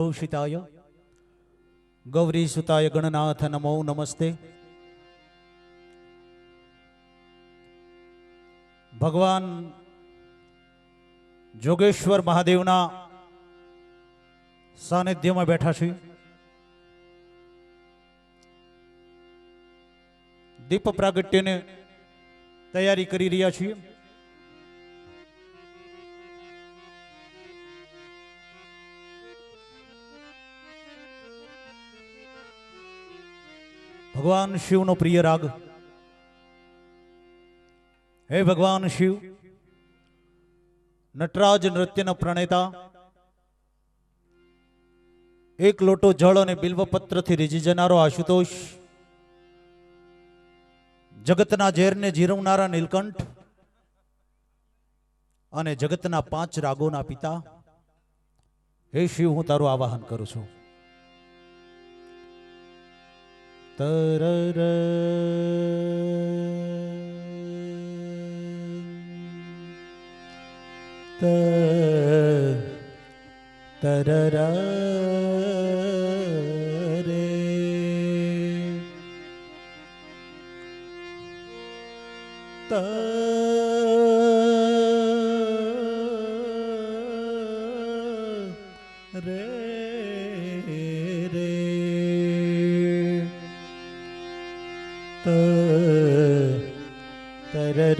ભૂષિતાય ગૌરી ગણનાથ નમો નમસ્તે ભગવાન જોગેશ્વર મહાદેવના સાનિધ્યમાં બેઠા છીએ દીપ પ્રાગટ્યને તૈયારી કરી રહ્યા છીએ ભગવાન શિવનો પ્રિય રાગ. હે ભગવાન શિવ, નટરાજ નૃત્યના પ્રણેતા, એક લોટો જળ અને બિલ્વપત્રથી રીજી જનારો આશુતોષ, જગતના ઝેરને જીરવનારા નીલકંઠ અને જગતના પાંચ રાગોના પિતા. હે શિવ, હું તારું આવાહન કરું છું. તરર ત તરર ॐ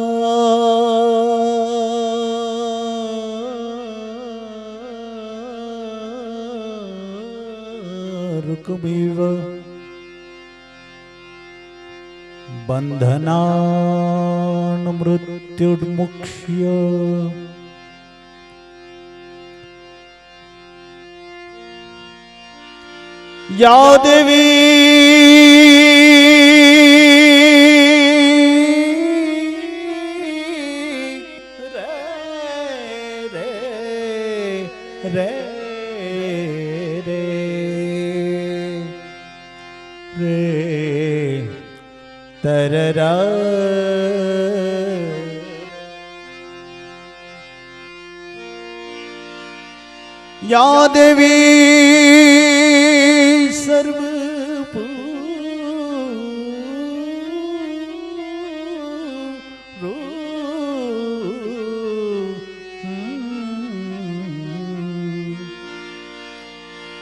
रुकमिव बन्धनान् मृत्युर्मुक्ष्य या देवी रे रे रे रे તરરા યાદવી સર્વ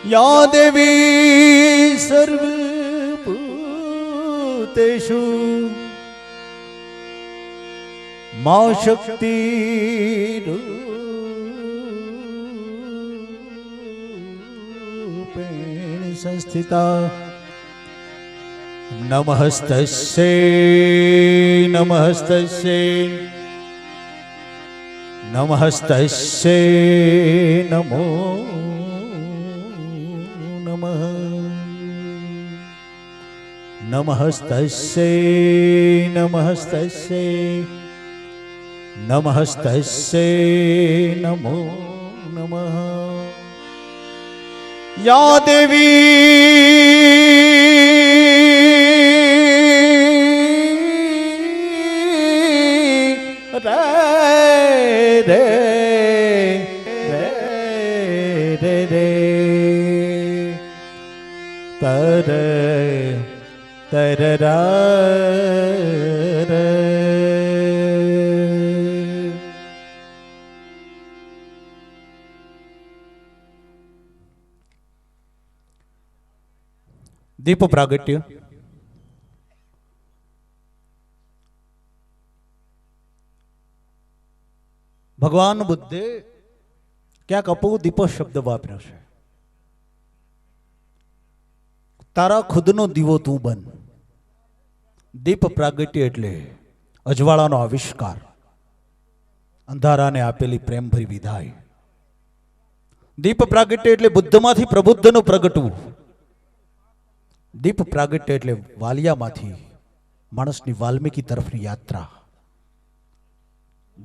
યાદવી સર્વ देवी सर्वभूतेषु मा शक्ति रूपेण संस्थिता नमस्तस्यै नमस्तस्यै नमस्तस्यै नमो नमः નમઃસ્તસ્ય નમઃસ્તસ્ય નમઃસ્તસ્ય નમો નમઃ યા દેવી દીપ પ્રાગટ્ય ભગવાન બુદ્ધે ક્યાંક અપુ દીપ શબ્દ વાપર્યો છે તારા ખુદનો દીવો તું બન દીપ પ્રાગટ્ય એટલે અજવાળાનો આવિષ્કાર અંધારાને આપેલી પ્રેમભરી વિધાય દીપ પ્રાગટ્ય એટલે બુદ્ધમાંથી પ્રબુદ્ધનું પ્રગટવું દીપ પ્રાગટ્ય એટલે વાલિયામાંથી માણસની વાલ્મીકી તરફની યાત્રા.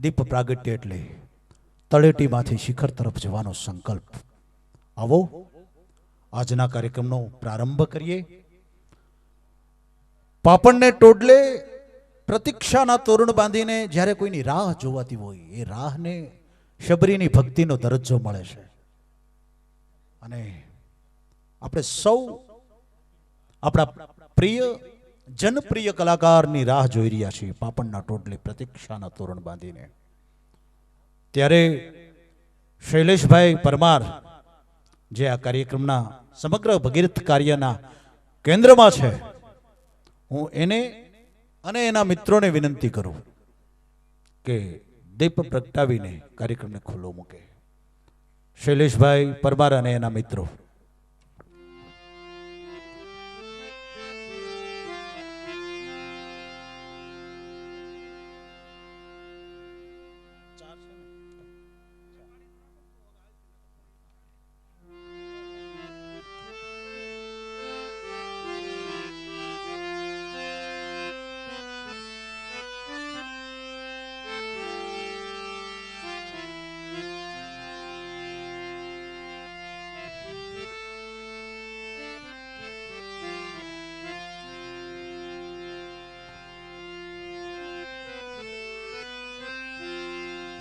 દીપ પ્રાગટ્ય એટલે તળેટીમાંથી શિખર તરફ જવાનો સંકલ્પ. આવો, આજના કાર્યક્રમનો પ્રારંભ કરીએ. પાપણને ટોડલે પ્રતીક્ષાના તોરણ બાંધીને જ્યારે કોઈની રાહ જોવાતી હોય, એ રાહને શબરીની ભક્તિનો દરજ્જો મળે છે. અને આપણે સૌ આપણા પ્રિય, જનપ્રિય કલાકારની રાહ જોઈ રહ્યા છીએ, પાપણના ટોટલી પ્રતીક્ષાના તોરણ બાંધીને. ત્યારે શૈલેષભાઈ પરમાર જે આ કાર્યક્રમના સમગ્ર ભગીરથ કાર્યના કેન્દ્રમાં છે, હું એને અને એના મિત્રોને વિનંતી કરું કે દીપ પ્રગટાવીને કાર્યક્રમને ખુલ્લો મૂકે. શૈલેષભાઈ પરમાર અને એના મિત્રો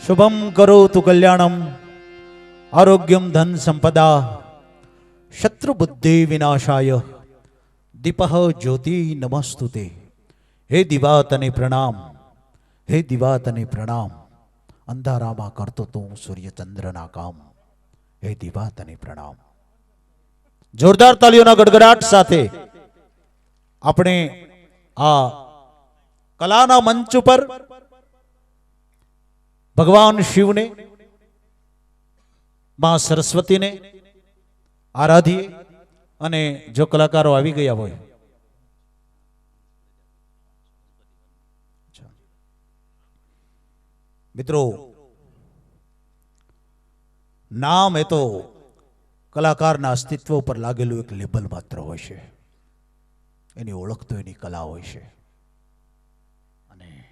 શુભમ કરોતુ કલ્યાણમ આરોગ્યમ ધન સંપદા શત્રુબુદ્ધિ વિનાશાય દીપઃ જ્યોતિ નમસ્તુતે હે દિવા તને પ્રણામ હે દિવા તને પ્રણામ અંધારામાં કરતો તું સૂર્યચંદ્રના કામ હે દિવા તને પ્રણામ જોરદાર તાલીઓના ગડગડાટ સાથે આપણે આ કલાના મંચ ઉપર ભગવાન શિવને, માં સરસ્વતીને આરાધીએ અને જો કલાકારો આવી ગયા હોય. મિત્રો, નામ એ તો કલાકારના અસ્તિત્વ ઉપર લાગેલું એક લેબલ માત્ર હોય છે. એની ઓળખ તો એની કલા હોય છે અને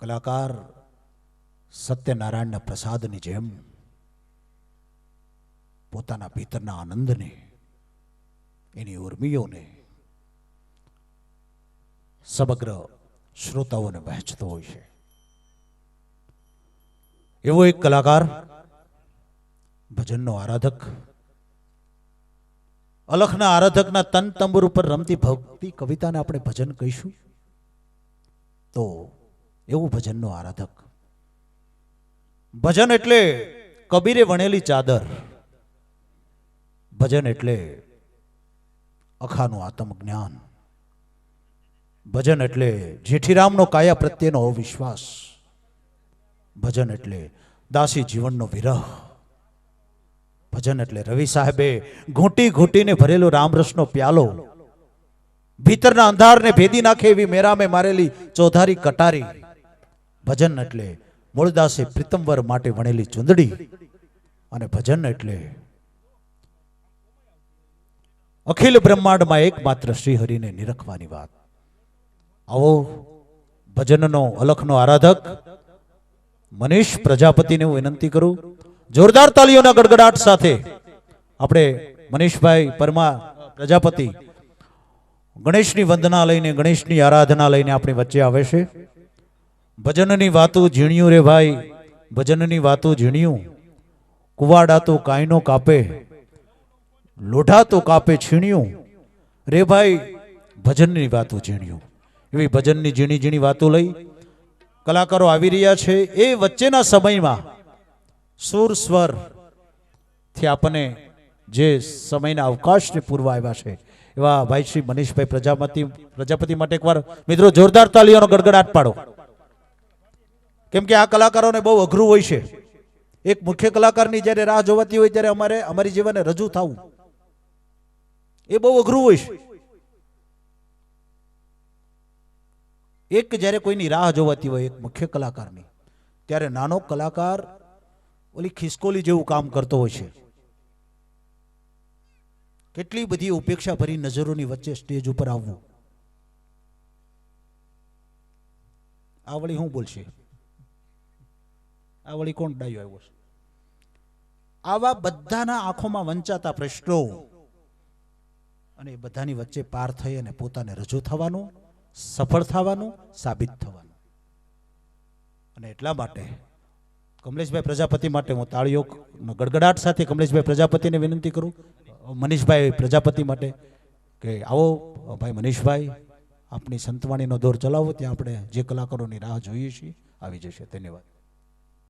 કલાકાર સત્યનારાયણના પ્રસાદની જેમ પોતાના ભીતરના આનંદને, એની ઉર્મિઓને સમગ્ર શ્રોતાઓને વહેંચતો હોય છે. એવો એક કલાકાર, ભજનનો આરાધક, અલખના આરાધકના તન તંબુર ઉપર રમતી ભક્તિ કવિતાને આપણે ભજન કહીશું, તો એવું ભજનનો આરાધક. ભજન એટલે કબીરે વણેલી ચાદર. ભજન એટલે અખાનું આત્મજ્ઞાન. ભજન એટલે જેઠીરામનો કાયા પ્રત્યેનો અવિશ્વાસ. ભજન એટલે દાસી જીવનનો વિરહ. ભજન એટલે રવિ સાહેબે ઘૂંટી ઘૂંટીને ભરેલો રામરસનો પ્યાલો. ભીતરના અંધારને ભેદી નાખે એવી મેરામે મારેલી ચોધારી કટારી. ભજન એટલે મૂળદાસે પ્રીતમવર માટે વણેલી ચુંદડી. અને ભજન એટલે અખિલ બ્રહ્માંડમાં એકમાત્ર શ્રીહરિને નિરખવાની વાત. આવો ભજનનો અલખનો આરાધક, મનીષ પ્રજાપતિને હું વિનંતી કરું, જોરદાર તાલીઓના ગડગડાટ સાથે આપણે મનીષભાઈ પરમા પ્રજાપતિ ગણેશની વંદના લઈને ગણેશની આરાધના લઈને આપણી વચ્ચે આવે છે. ભજનની વાતો ઝીણ્યું રે ભાઈ, ભજનની વાતો ઝીણ્યું. કુવાડા તો કાયનો કાપે, લોઢા તો કાપે છીણ્યું. રે ભાઈ, ભજનની વાતો ઝીણ્યું. એવી ભજનની ઝીણી ઝીણી વાતો લઈ કલાકારો આવી રહ્યા છે. એ વચ્ચેના સમયમાં સુર સ્વરથી આપણને જે સમયના અવકાશને પૂર્વ આવ્યા છે. એવા ભાઈ શ્રી મનીષભાઈ પ્રજાપતિ પ્રજાપતિ માટે એકવાર મિત્રો જોરદાર તાલીઓનો ગડગડાટ પાડો. કેમ કે આ કલાકારોને બહુ અઘરું હોય છે. એક મુખ્ય કલાકારની જ્યારે રાહ જોવાતી હોય ત્યારે અમારે, અમારી જીવને રજૂ થવું. એ બહુ અઘરું હોય છે. એક જ્યારે કોઈની રાહ જોવાતી હોય, એક મુખ્ય કલાકારની, ત્યારે નાનો કલાકાર ઓલી ખિસકોલી જેવું કામ કરતો હોય છે. કેટલી બધી ઉપેક્ષા ભરી નજરોની વચ્ચે સ્ટેજ ઉપર આવવું. આ વળી હું બોલશે? આ વળી કોણ ડાયો આવ્યો છે? આવા બધાના આંખોમાં વંચાતા પ્રશ્નો અને એ બધાની વચ્ચે પાર થઈ અને પોતાને રજૂ થવાનું, સફળ થવાનું, સાબિત થવાનું. અને એટલા માટે કમલેશભાઈ પ્રજાપતિ માટે હું તાળીઓ ગડગડાટ સાથે કમલેશભાઈ પ્રજાપતિને વિનંતી કરું, મનીષભાઈ પ્રજાપતિ માટે કે આવો, ભાઈ મનીષભાઈ, આપની સંતવાણીનો દોર ચલાવો, ત્યાં આપણે જે કલાકારોની રાહ જોઈએ છીએ, આવી જશે. ધન્યવાદ.